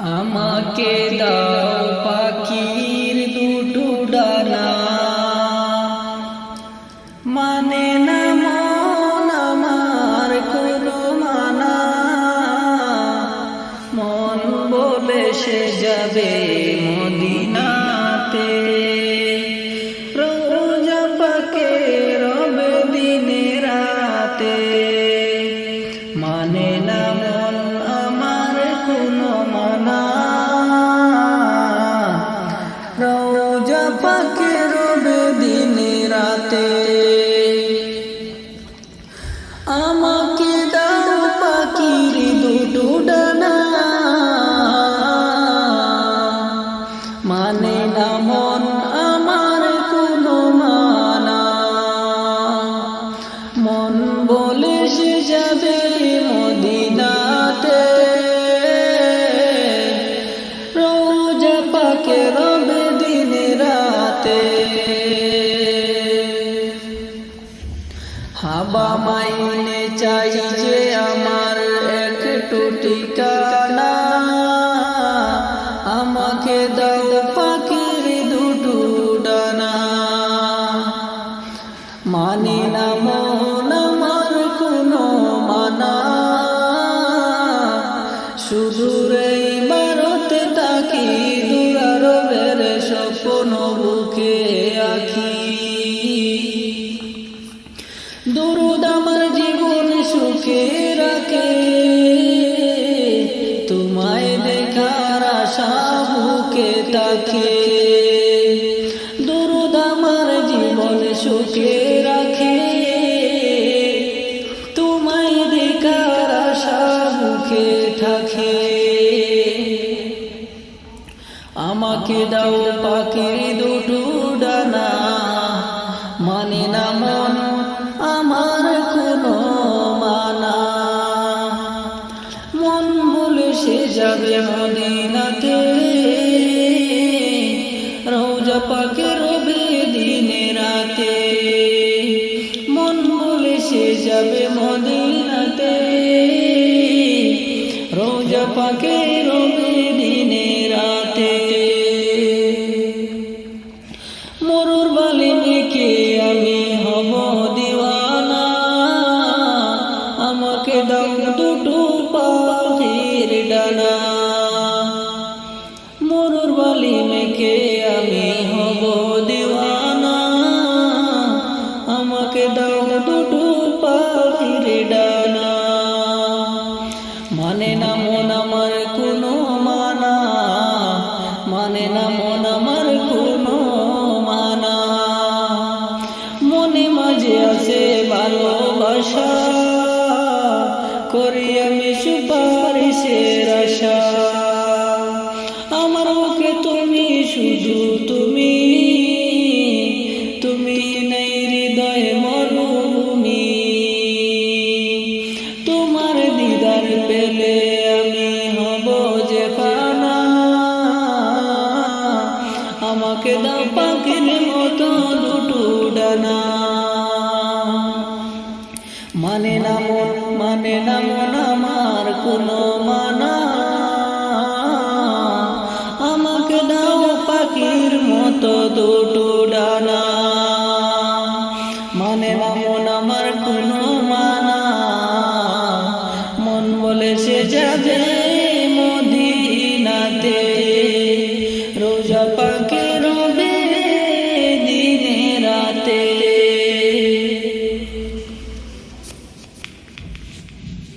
আমাকে দাও পাখির দুটো ডানা। মানে না মন আমার কোনো মানা। মন বলে সে যাবে মদিনাতে। আমাকে দাও পাখির দুটো ডানা। মানে না মন আমার কোনো মানা। মন বলে সে যাবে মাইনে চাই যে আমার একটু ঠিকানা আমাকে দাও পাখির দুটো ডানা। মানি না মন আমার কোনো মানা। সুদূর আমার জীবন সুখে রাখে। তোমায় দেখার আশা বুকে থাকে আমাকে দাও পাখির দুটো ডানা। মানে না মন, আমার কোনো মানা। মন বলে সে যাবে মদিনাতে। যাবে মদিনাতে। রোজা পাকে রবে দিনে রাতে। মরুর বালি মেখে আমি হব দিওয়ানা। আমাকে দাও দুটো পাখির ডানা। মরুর বালি মেখে আমি হব দিওয়ানা। আমাকে দাও দুটো ভালোবাসা করি আমি সুপারিশের আমার তুমি তুমি তুমি নেই হৃদয় তোমার পেলে আমি হব যে পানা। আমাকে দাও পাখির মতো মন না মন আমার কোনো মানা। আমাকে দাও পাখির মতো দুটো